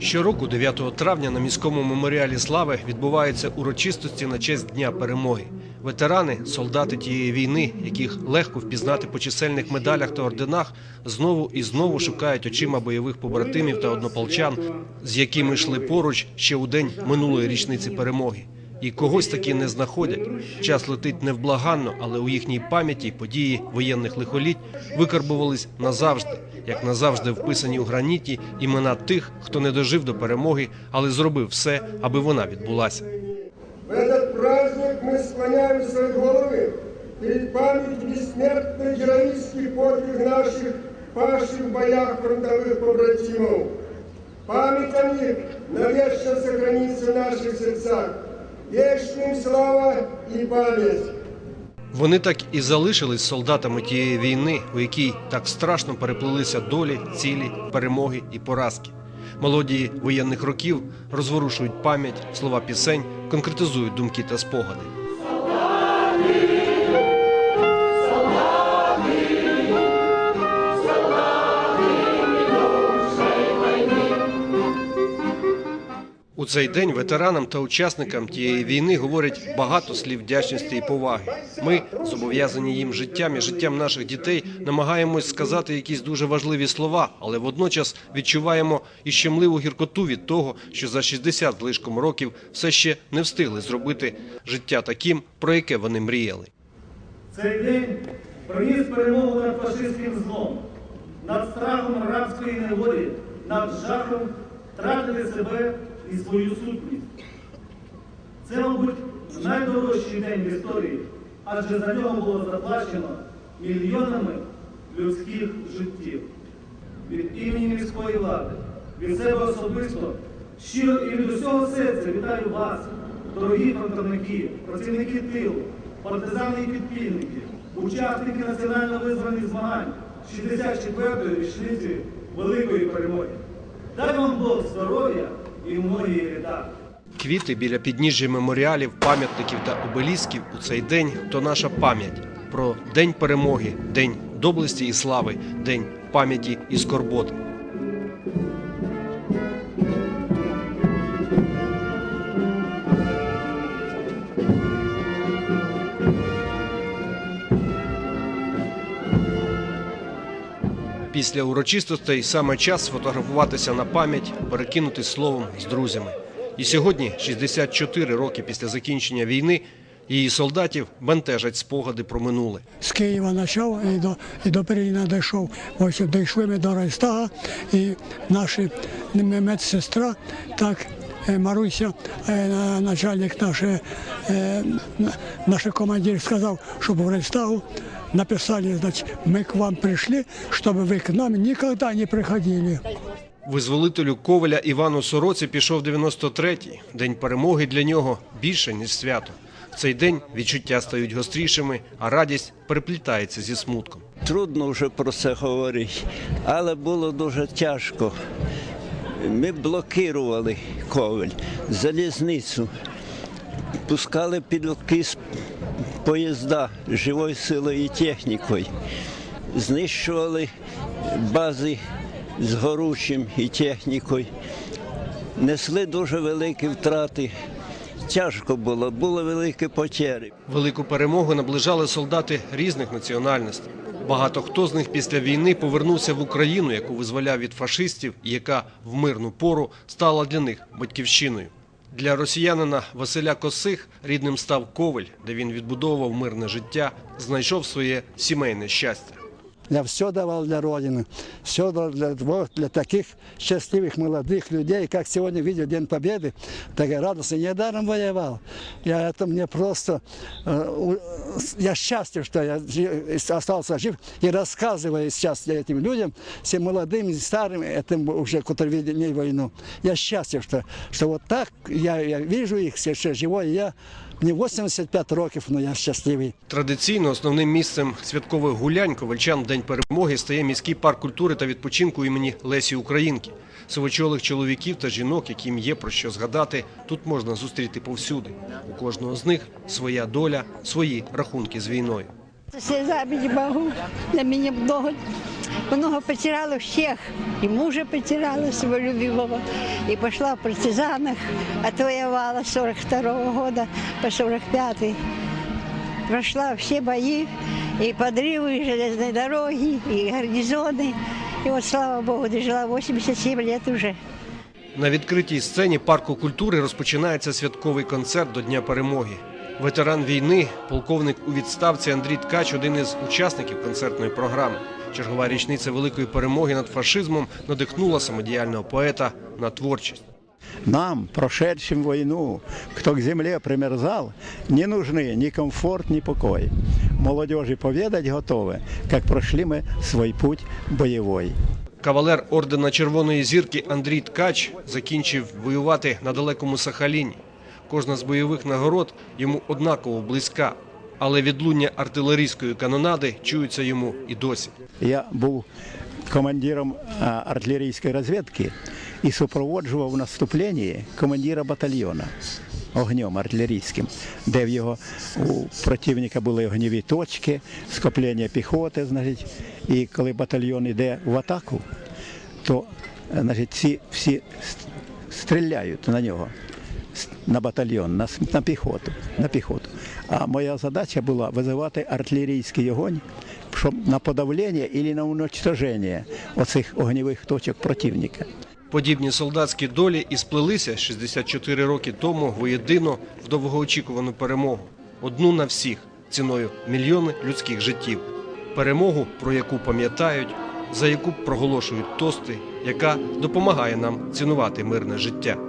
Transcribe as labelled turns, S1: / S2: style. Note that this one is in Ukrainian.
S1: Щороку, 9 травня, на міському меморіалі слави відбуваються урочистості на честь Дня перемоги. Ветерани, солдати тієї війни, яких легко впізнати по чисельних медалях та орденах, знову і знову шукають очима бойових побратимів та однополчан, з якими йшли поруч ще у день минулої річниці перемоги. І когось таки не знаходять. Час летить невблаганно, але у їхній пам'яті події воєнних лихоліть викарбувались назавжди, як назавжди вписані у граніті імена тих, хто не дожив до перемоги, але зробив все, аби вона відбулася.
S2: В этот праздник мы склоняем свои головы перед памятью бессмертный героический подвиг наших павших в боях фронтовых побратимов. Память о них навечно сохранится в наших сердцах. Вечным слава і память!
S1: Вони так і залишились солдатами тієї війни, у якій так страшно переплилися долі, цілі, перемоги і поразки. Мелодії воєнних років розворушують пам'ять, слова пісень, конкретизують думки та спогади. У цей день ветеранам та учасникам тієї війни говорять багато слів вдячності і поваги. Ми, зобов'язані їм життям і життям наших дітей, намагаємось сказати якісь дуже важливі слова, але водночас відчуваємо і щемливу гіркоту від того, що за 60 лишком років все ще не встигли зробити життя таким, про яке вони мріяли.
S3: Цей день приніс перемогу над фашистським злом, над страхом рабської неволі, над жахом втратити себе і свою сутність. Це, мабуть, найдорожчий день в історії, адже за нього було заплачено мільйонами людських життів. Від імені міської влади, від себе особисто, щиро і від усього серця вітаю вас, дорогі фронтовники, працівники тилу, партизани і підпільники, учасники національно-визвольних змагань 64-ї річниці Великої перемоги. Дай вам Бог здоров'я і многії літа.
S1: Квіти біля підніжжя меморіалів, пам'ятників та обелісків у цей день то наша пам'ять про день перемоги, день доблесті і слави, день пам'яті і скорботи. Після урочистостей саме час сфотографуватися на пам'ять, перекинутись словом з друзями. І сьогодні, 64 роки після закінчення війни, її солдатів бентежать спогади про минуле.
S4: з Києва почав і до, і до Берліна дійшов. Ось дійшли ми до Райстага, і наша медсестра, так, Маруся, е, начальник наш, е, на- наш командир сказав, щоб в Райстагу написали, значить, ми к вам прийшли, щоб ви к нам ніколи не приходили.
S1: Визволителю Коваля Івану Сороці пішов 93-й. День перемоги для нього більше, ніж свято. В цей день відчуття стають гострішими, а радість переплітається зі смутком.
S5: Трудно вже про це говорити, але було дуже тяжко. Ми блокували коваль, залізницю, пускали під откис поїзда живою силою і технікою, знищували бази з горючим і технікою, несли дуже великі втрати. Тяжко було, були великі потери.
S1: Велику перемогу наближали солдати різних національностей. Багато хто з них після війни повернувся в Україну, яку визволяв від фашистів, і яка в мирну пору стала для них батьківщиною. Для росіянина Василя Косих рідним став Коваль, де він відбудовував мирне життя, знайшов своє сімейне щастя.
S6: Я все давал для Родины, все для, вот для таких счастливых молодых людей, как сегодня видел День Победы, так я радостно, недаром воевал. Я это мне просто, э, я счастлив, что я остался жив и рассказываю сейчас этим людям, всем молодым и старым, этим уже, которые видели войну. Я счастлив, что, что вот так я, я вижу их, все живой, я, мне 85 років, но я щасливий.
S1: Традиційно основним місцем святкових гулянь ковальчан День перемоги стає міський парк культури та відпочинку імені Лесі Українки. Сивочолих чоловіків та жінок, яким є про що згадати, тут можна зустріти повсюди. У кожного з них своя доля, свої рахунки з війною.
S7: Слезами не могу. Для меня много много потеряла всех. И мужа потеряла своего любимого. И пошла в партизанах. Отвоевала с 42 года по 45 Прошла все бои. И подрывы, и железной дороги, и гарнизоны. И вот, слава Богу, дожила 87 лет уже.
S1: На відкритій сцені парку культури розпочинається святковий концерт до Дня перемоги. Ветеран війни, полковник у відставці Андрій Ткач один із учасників концертної програми. Чергова річниця великої перемоги над фашизмом надихнула самодіяльного поета на творчість.
S8: Нам, прошедшим войну, кто к земле примерзал, не нужны ни комфорт, ни покой. Молодежи поведать готовы, как прошли мы свой путь боевой.
S1: Кавалер ордена Червоної зірки Андрій Ткач закінчив воювати на далекому Сахаліні. Кожна з бойових нагород йому однаково близька, але відлуння артилерійської канонади чуються йому і досі.
S8: Я був командиром артилерійської розвідки і супроводжував в командира батальйону огнем артилерійським, де в його у противника були огневі точки, скоплення піхоти, значить, і коли батальйон йде в атаку, то значить, всі, всі стріляють на нього. На батальйон, на, на піхоту, на піхоту. А моя задача була визивати артилерійський огонь щоб на подавлення або на уничтоження оцих огневих точок противника.
S1: Подібні солдатські долі і сплелися 64 роки тому воєдино в довгоочікувану перемогу. Одну на всіх ціною мільйони людських життів. Перемогу, про яку пам'ятають, за яку проголошують тости, яка допомагає нам цінувати мирне життя.